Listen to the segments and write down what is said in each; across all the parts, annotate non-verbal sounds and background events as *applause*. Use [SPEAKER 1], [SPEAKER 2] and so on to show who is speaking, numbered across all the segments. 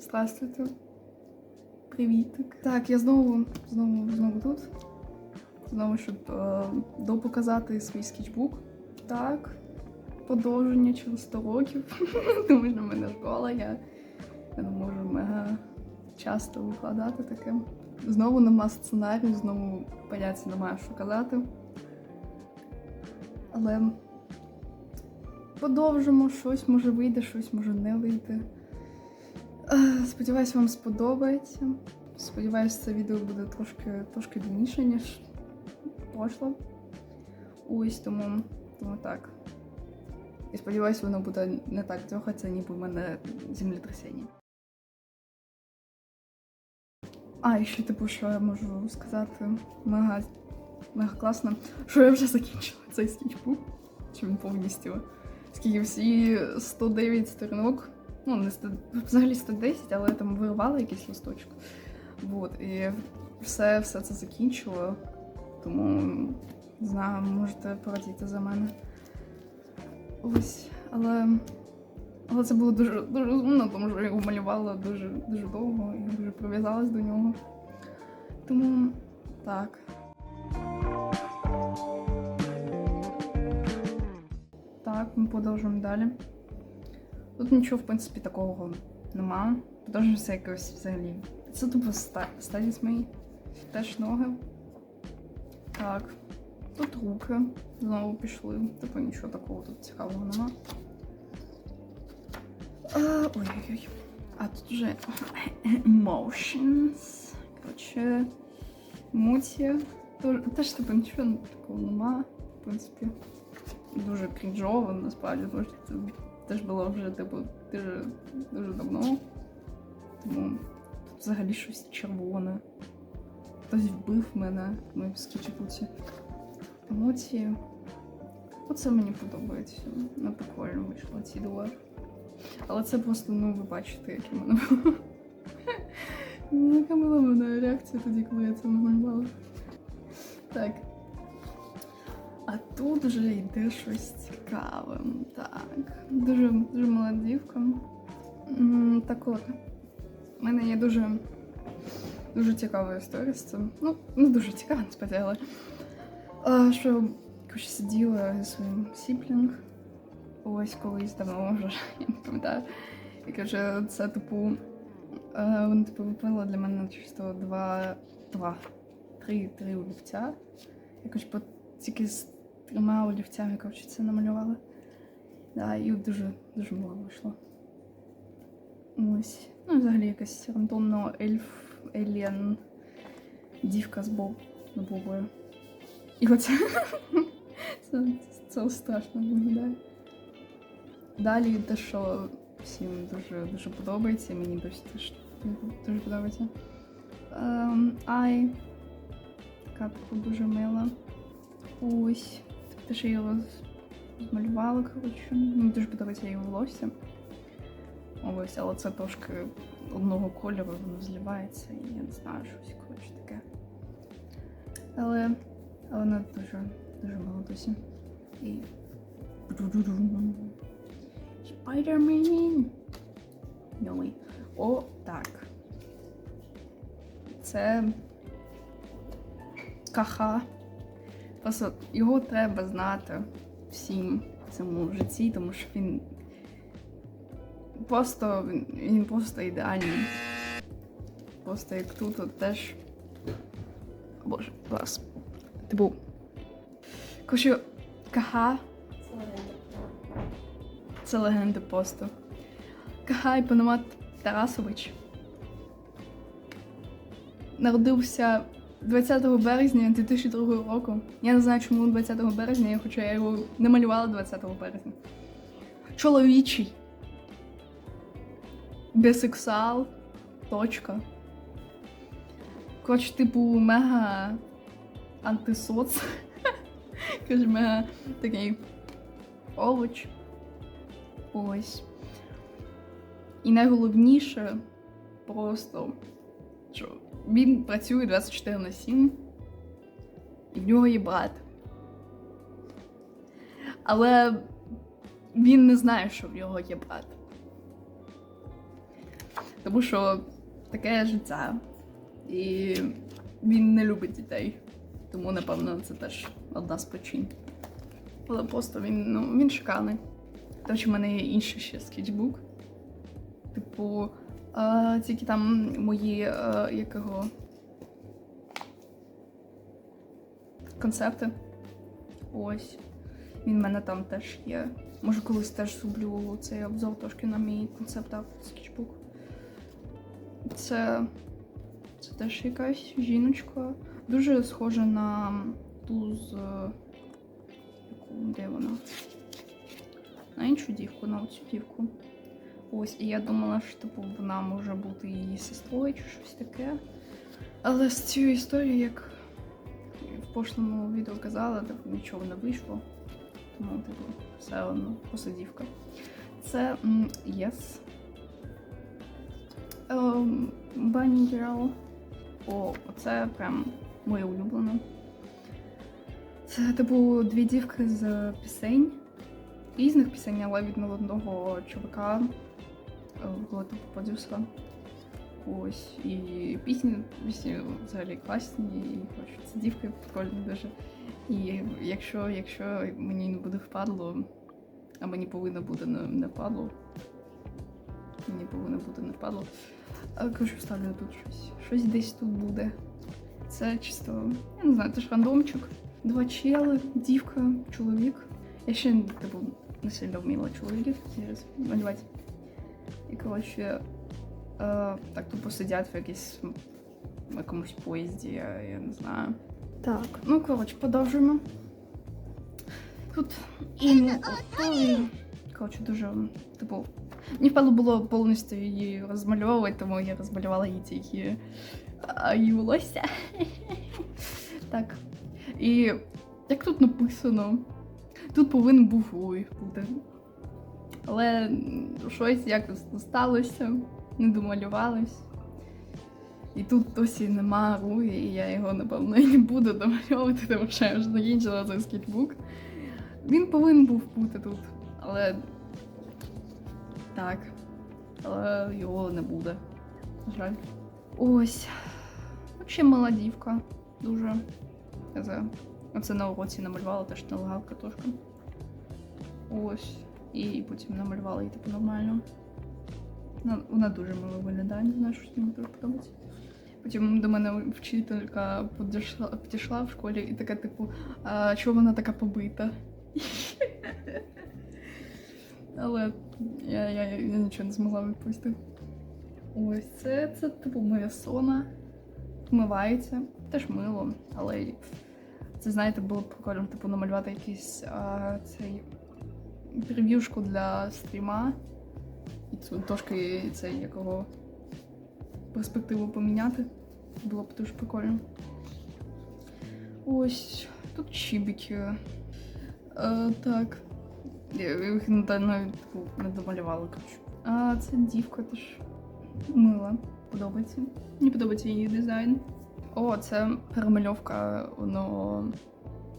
[SPEAKER 1] Здравствуйте. Привітик. Так, я знову, знову, знову тут. Знову, щоб е, допоказати свій скетчбук. Так. Продовження через 100 років. *laughs* Тому що в мене школа, я не можу мега часто викладати таке. Знову нема сценарію, знову поняття немає, що казати. Але продовжимо, щось може вийде, щось може не вийде. Сподіваюсь, вам сподобається. Сподіваюсь, це відео буде трошки, трошки длинніше, ніж прошло. Ось тому, тому так. І сподіваюсь, воно буде не так трохаться, ніби в мене землетрясіння. А, і ще типу, що я можу сказати мега, мега класно, що я вже закінчила цей скетчбук. Чи він повністю. Скільки всі 109 сторінок. Ну, не 100, взагалі 110, але там вирвала якийсь листочок. Вот, і все, все це закінчила. Тому не знаю, можете порадіти за мене. Ось, але. Але це було дуже дуже сумно, тому що я його малювала дуже дуже довго і дуже прив'язалась до нього. Тому так. Так, ми продовжуємо далі. Тут нічого, в принципі, такого нема. Продовжуємо все якось взагалі. Це тупо ста- стадіс мої. Теж ноги. Так. Тут руки знову пішли. Типу нічого такого тут цікавого нема. Ой-ой-ой. А тут вже emotions. Коротше, емоції. Теж типу нічого такого нема, в принципі. Дуже крінжово, насправді, тому що це теж було вже типу дуже, дуже давно. Тому взагалі щось червоне. Хтось вбив мене в моїм скетчбуці. Емоції. Оце мені подобається. Ну, прикольно вийшло ці два. Але це просто, ну, ви бачите, як у мене було. *laughs* Ну, Яка була в мене реакція тоді, коли я це намалювала. Так. А тут вже йде щось цікаве. Так. Дуже, дуже мила дівка. Так от. У мене є дуже, дуже цікава історія з цим. Ну, не дуже цікава, насправді, але. Що коротше, сиділа зі своїм сіплінг. Ось колись давно вже, *laughs* я не пам'ятаю. І каже, це типу. Е, вони типу випили для мене чисто два, два, три, три олівця. Якось по тільки з трьома олівцями, коротше, це намалювала. Да, і дуже, дуже мило вийшло. Ось. Ну, і взагалі якась рандомно ельф, еліан, дівка з боб, бобою. І оце. *laughs* це, це страшно виглядає. Далі те, що всім дуже дуже подобається, і мені досі теж дуже подобається. Ем, Ай. Така типу дуже мила. Ось. Теж я його змалювала, коротше. Мені дуже подобається її волосся. Ось, але це трошки одного кольору, воно зливається, і я не знаю, щось коротше таке. Але, але вона дуже, дуже мила досі. І. Spider-Man! Йой. О, так. Це каха. Просто його треба знати всім в цьому житті, тому що він просто він, просто ідеальний. Просто як тут от теж. Боже, зараз. Типу. Коротше, каха це легенда просто. Кахай Панамат Тарасович народився 20 березня 2002 року. Я не знаю, чому 20 березня, хоча я його не малювала 20 березня. Чоловічий. Бісексуал. Точка. Коротше, типу, мега антисоц. *laughs* Каже, мега такий овоч. Ось. І найголовніше просто, він працює 24 на 7, і в нього є брат. Але він не знає, що в нього є брат. Тому що таке життя. І він не любить дітей. Тому, напевно, це теж одна з причин. Але просто він, ну, він шикарний. До речі, в мене є інший ще скетчбук. Типу, е, тільки там мої е, якого концепти. Ось. Він в мене там теж є. Може, колись теж зроблю цей обзор трошки на мій концепт скетчбук. Це, це теж якась жіночка. Дуже схожа на ту з. е, де вона? На іншу дівку, на оцю дівку. Ось, і я думала, що типу, вона може бути її сестрою чи щось таке. Але з цією історією, як в прошлому відео казала, типу, нічого не вийшло. Тому, типу, все одно посадівка. Це Yes. Ем, Girl. О, оце прям моє улюблене. Це, типу, дві дівки з пісень. Різних пісень, але від одного чувака, було типу продюсера. Ось. І пісні, пісні взагалі класні, і ці дівки прикольні дуже. І якщо, якщо мені не буде впадло, а мені повинно бути не, не впадло, мені повинно бути не впадло. А коротше, вставлю тут щось. Щось десь тут буде. Це чисто, я не знаю, це ж рандомчик. Два чели, дівка, чоловік. Я ще типу, не сильно вміла чоловіків зараз малювати. І коротше, е, так тупо сидять в якійсь в якомусь поїзді, я, я не знаю. Так, ну коротше, продовжуємо. Тут і ну, коротше, дуже, типу, мені впало було повністю її розмальовувати, тому я розмалювала її тільки її волосся. *laughs* Так. І як тут написано, тут повинен був Луї бути. Але щось якось сталося, не домалювалось. І тут досі нема Руї, і я його, напевно, і не буду домальовувати, тому що я вже закінчила цей скетчбук. Він повинен був бути тут, але. Так. Але його не буде. Жаль. Ось. Взагалі мала дівка. Дуже. Оце на уроці намалювала теж налегалка трошки. Ось. І потім намалювала її типу нормально. Вона, дуже мило виглядає, не знаю, що мені дуже подобається. Потім до мене вчителька підійшла, підійшла в школі і така, типу, а чого вона така побита? Але я, я, я нічого не змогла відповісти. Ось це, це типу моя сона. Вмивається. Теж мило, але це, знаєте, було б прикольно, типу, намалювати якийсь а, цей прев'юшку для стріма. І цю трошки цей якого перспективу поміняти. Було б дуже прикольно. Ось тут чібіки. Е, так. Я їх типу, не домалювала, коротше. А це дівка теж мила. Подобається. Мені подобається її дизайн. О, це перемальовка одного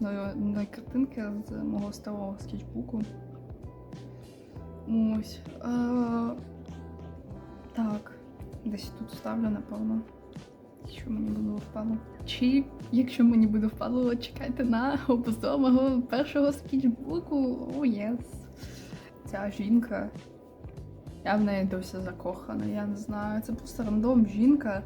[SPEAKER 1] одної картинки з мого старого скетчбуку. Ось. Е, так. Десь тут ставлю, напевно. Що мені буде впало. Чи якщо мені буде впало, чекайте на обзор мого першого скетчбуку. О, єс. Ця жінка. Я в неї досі закохана, я не знаю. Це просто рандом жінка.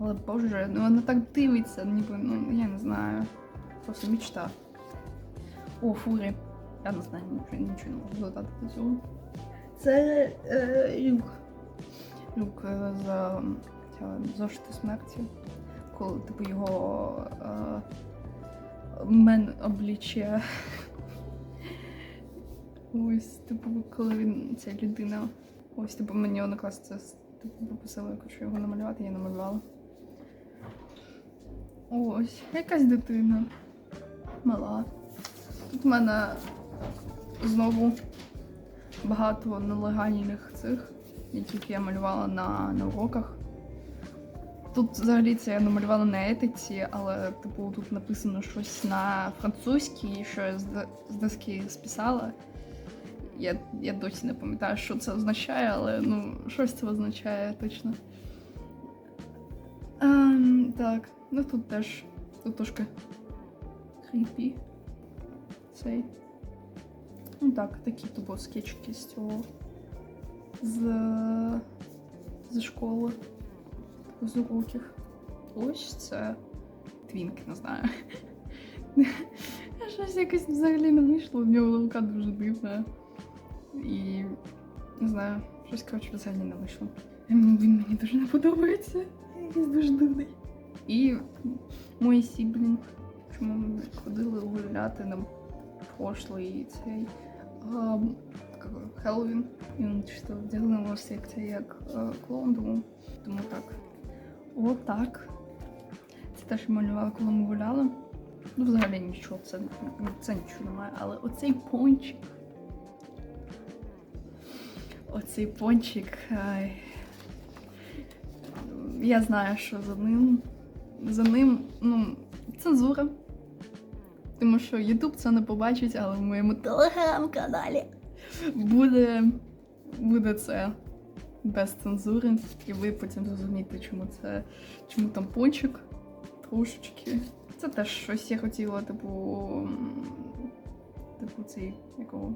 [SPEAKER 1] Але боже, ну вона так дивиться, ніби, ну я не знаю. Просто мечта. О, фурі. Я не знаю, нічого не можу додати до цього. Це е, люк. Люк е, за зошити смерті. Коли типу його е, мен обличчя. Ось, типу, коли він ця людина. Ось, типу, мені однокласниця типу, попросила, я хочу його намалювати, я намалювала. Ось, якась дитина. Мала. Тут в мене знову багато нелегальних цих, яких я малювала на, на уроках. Тут взагалі це я намалювала на етиці, але типу тут написано щось на французькій, що я з, доски списала. Я, я досі не пам'ятаю, що це означає, але ну, щось це означає точно. Ем, так, ну тут теж тут трошки кріпі. Цей. Ну так, такі тупо скетчики з цього. З, з школи. З уроків. Ось це твінк, не знаю. Щось якось взагалі не вийшло, в нього рука дуже дивна. І не знаю, щось коротше взагалі не вийшло. Він мені дуже не подобається. Якийсь дуже дивний. І мої сіблінг, чому ми ходили гуляти на прошлий цей його, Хеллоуін. Він чисто вдягнувся як це як клоун, тому, тому так. Отак. Це те, що малювала, коли ми гуляли. Ну, взагалі нічого, це, це нічого немає. Але оцей пончик. Оцей пончик. ай, Я знаю, що за ним. За ним, ну, цензура. Тому що Ютуб це не побачить, але в моєму телеграм-каналі буде, буде це без цензури. І ви потім зрозумієте, чому це, чому там пончик трошечки. Це теж щось я хотіла, типу. Типу, цей якого.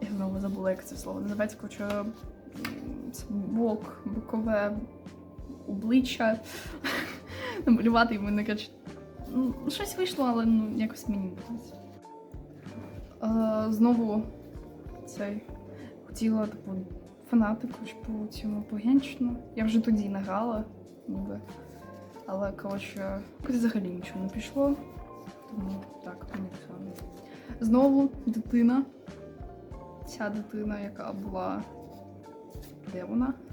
[SPEAKER 1] Я знову забула, як це слово називається, коротше, бок, бокове обличчя *laughs* намалювати, і мене коротше, ну, щось вийшло, але ну, якось мені не. Е, Знову цей хотіла типу, фанатику по цьому по Геншину. Я вже тоді не грала, ніби. Але коротше, взагалі нічого не пішло. Тому так, мені все. Знову дитина. Ця дитина, яка була. Де вона? *laughs*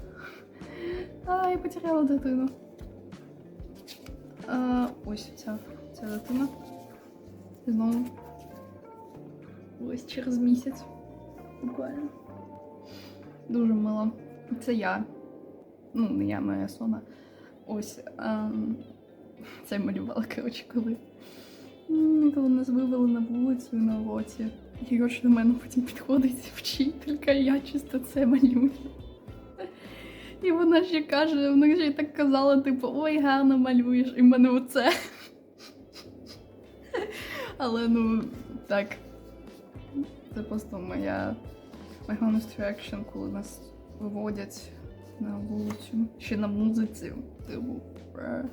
[SPEAKER 1] А, я потеряла дитину. А, ось ця, ця дитина. Знову. Ось через місяць. Буквально. Дуже мило. Це я. Ну, не я, моя сона. Ось. ем, це малювала, коротше, коли. Коли нас вивели на вулицю на уроці. І до мене потім підходить вчителька, і я чисто це малюю. І вона ще каже, вона ще й так казала, типу, ой, гарно малюєш, і в мене оце. Але ну, так. Це просто моя my honest reaction, коли нас виводять на вулицю. Ще на музиці. Типу. бре,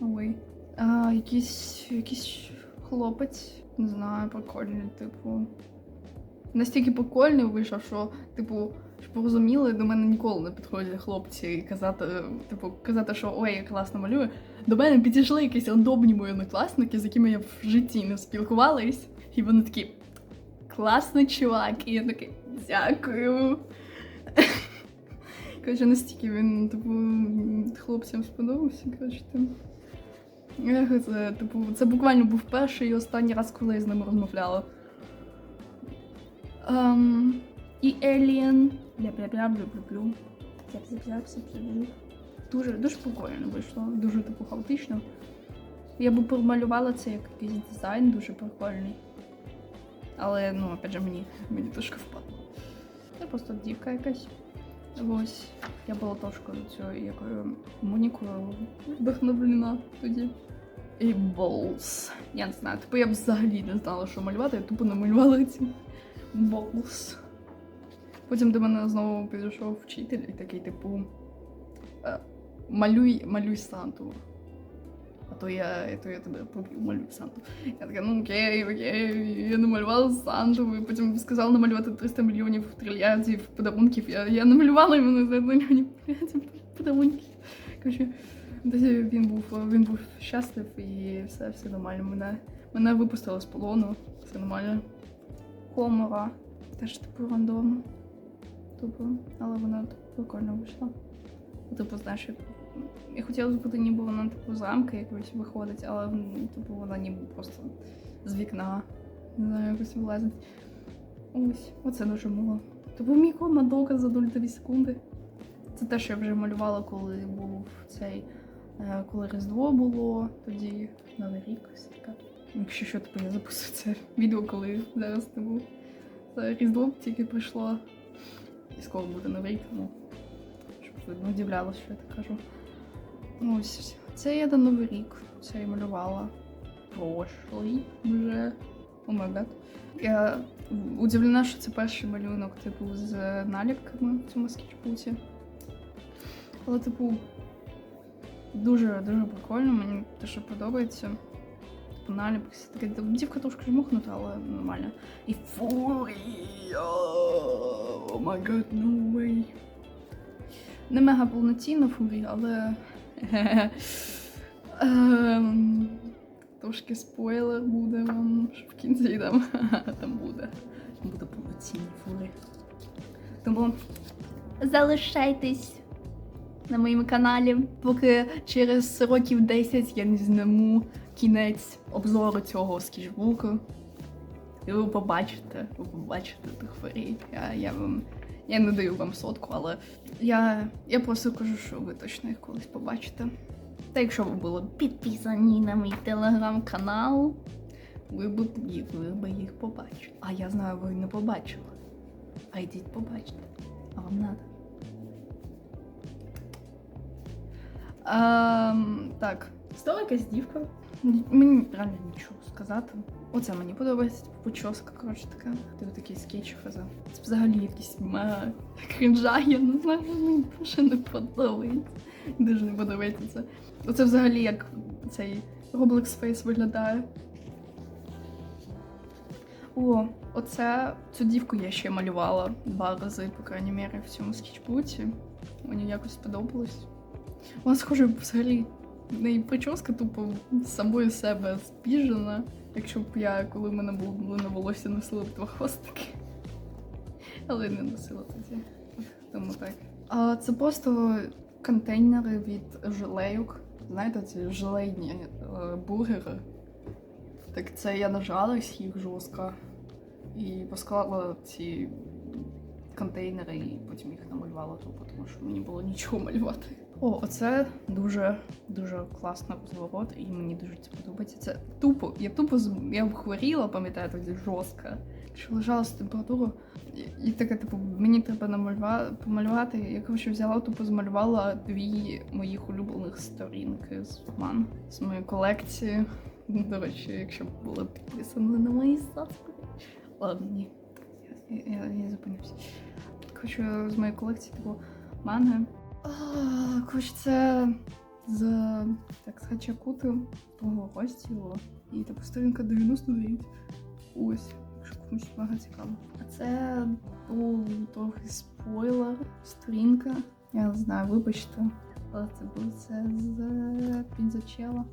[SPEAKER 1] Ой. А, якийсь, якийсь хлопець, не знаю, прикольний, типу. Настільки прикольний вийшов, що, типу, щоб розуміли, до мене ніколи не підходять хлопці і казати, е, типу, казати, що ой, я класно малюю. До мене підійшли якісь рандомні мої однокласники, з якими я в житті не спілкувалась, і вони такі класний чувак. І я такий, дякую. Коротше, настільки він, типу, хлопцям сподобався. Ех, Це, типу, це буквально був перший і останній раз, коли я з ними розмовляла. Ем, і Alien. Бля-бля-бля, блю-блю-блю. Бля-бля-бля-бля-бля. Дуже, дуже прикольно вийшло, дуже типу хаотично. Я би помалювала це як якийсь дизайн дуже прикольний. Але, ну, опять же, мені, мені трошки впадло. Це просто дівка якась. Ось. Я була трошкою цією якою Монікою вдохновлена тоді. І Болс. Я не знаю, типу я б взагалі не знала, що малювати, я тупо намалювала ці Болс. Потім до мене знову підійшов вчитель і такий, типу, е, малюй, малюй Санту. А то я, а то я тебе поб'ю, малюй Санту. Я така, ну окей, окей, я намалювала Санту, і потім сказала намалювати 300 мільйонів трильярдів подарунків. Я, я намалювала йому за мільйонів подарунків. Десь він був, він був щаслив і все, все нормально. Мене, мене випустили з полону, все нормально. Комора. Теж типу рандом. Тупо, але вона типу, прикольно вийшла. Типу, знаєш, я хотіла зробити, ніби вона типу з рамки якось виходить, але типу вона ніби просто з вікна. Не знаю, якось вилазить. Ось, оце дуже мило. Типу мій код надовго за 0,2 секунди. Це те, що я вже малювала, коли був цей. е, Коли Різдво було, тоді Новий рік така. Якщо що, типу я записую це відео, коли зараз типу, це Різдво тільки прийшло. Скоро буде новий тому щоб ви не удивлялися, що я так кажу. Ну, Ось це я на новий рік. Це я малювала прошлий вже. О гад. Я удивлена, що це перший малюнок, типу, з наліпками в цьому скетчбуці. Але, типу, дуже дуже прикольно, мені те, що подобається. Таке. Типу, Дівка трошки жмухнута, але нормально. І фурія! О май гад, no way. Не мега повноцінна фурія, але. *laughs* Ем, Трошки спойлер буде вам, що в кінці там, *laughs* там буде. Там буде повноцінні фури. Тому залишайтесь на моєму каналі, поки через років 10 я не зніму кінець обзору цього скетчбуку. І ви побачите, ви побачите тих фурій. Я, я вам. Я не даю вам сотку, але я, я просто кажу, що ви точно їх колись побачите. Та якщо ви були підписані на мій телеграм-канал, ви б, їх- ви б їх побачили. А я знаю, ви не побачили. А йдіть побачите. А вам надо. Ем, так, стала якась дівка. Мені реально нічого сказати. Оце мені подобається, типу, почоска, коротше така. Типу такий скетч фаза. Це взагалі мега крінжа, я не знаю, мені дуже не подобається. Дуже не подобається це. Оце взагалі як цей Roblox Face виглядає. О, оце цю дівку я ще малювала два рази, по крайній мірі, в цьому скетчбуці. Мені якось сподобалось. Вона схоже, взагалі, в неї прическа тупо з самої себе збіжена. Якщо б я, коли в мене було на волосся, носила б два хвостики. Але не носила тоді. Тому так. А це просто контейнери від жилейок. Знаєте, ці желейні е, бургери. Так це я нажалась їх жорстко і посклала ці контейнери, і потім їх намалювала тупо, тому що мені було нічого малювати. О, оце дуже дуже класно розворот, і мені дуже це подобається. Це тупо. Я тупо я хворіла, пам'ятаю, тоді жорстко. Що лежала з температурою. І, і таке, типу, мені треба намалювати, помалювати. Я коротше взяла, тупо змалювала дві моїх улюблених сторінки з ман з моєї колекції. До речі, якщо б були підписані на мої соцмережі. Ладно, ні. Я, я, я зупинюся. Коротше, з моєї колекції, типу, манги. А, Коротше, це з так Хачакути того розділу. І типу сторінка 99. Ось, якщо комусь мega цікаво. А це був трохи спойлер, сторінка. Я не знаю, вибачте. Але це був це з Пінзачела.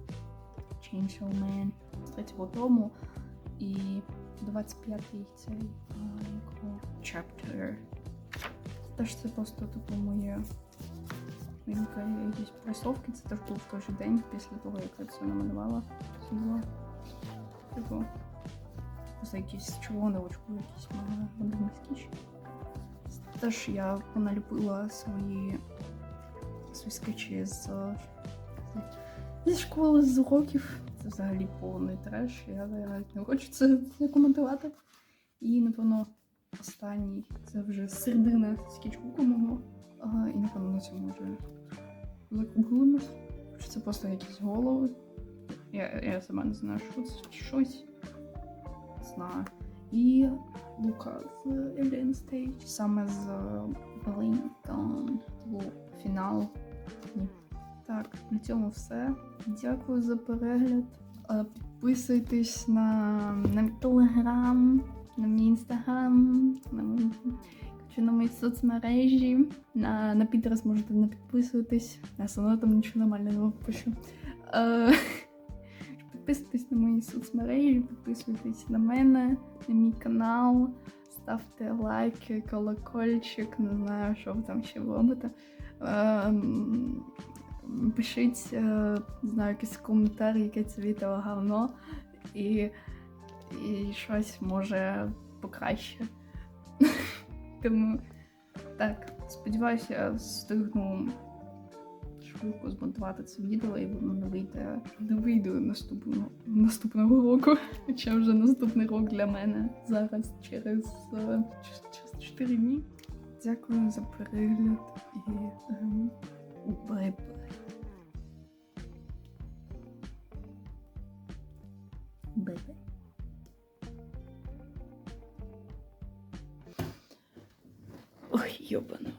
[SPEAKER 1] Chainsaw Man з третього тому. І 25-й цей якого chapter. Теж це просто типу моє Маленька якісь присовки, це був в той же день після того, як я це намалювала. Було типу за якісь червоне очко, якісь модерний скіч. Теж я поналіпила свої свої скетчі з, зі школи з уроків. Це взагалі повний треш. Я навіть не хочу це коментувати. І, напевно, останній це вже середина скетчбуку мого. Ага, і на цьому вже закруглимось. Чи це просто якісь голови? Я, я сама не знаю, що це щось. Знаю. І Лука з Alien Stage. Саме з був фінал. Ні. Так, на цьому все. Дякую за перегляд. Підписуйтесь на, на мій телеграм, на мій інстаграм, на мій чи на мої соцмережі. На, на Підрес можете не підписуватись. Я все там нічого нормально не випущу. Е, Підписуйтесь на мої соцмережі, підписуйтесь на мене, на мій канал, ставте лайки, колокольчик, не знаю, що ви там ще робите. Е, Пишіть, е, не знаю, якийсь коментар, яке це відео говно, і, і щось може покраще. Тому так, сподіваюся, встигну. Швидко змонтувати це відео, і воно не вийде не вийде наступного наступного року. Хоча вже наступний рок для мене зараз через, е, через 4 дні. Дякую за перегляд і ем, бай-бай. Бай-бай. Ой, ёбаный.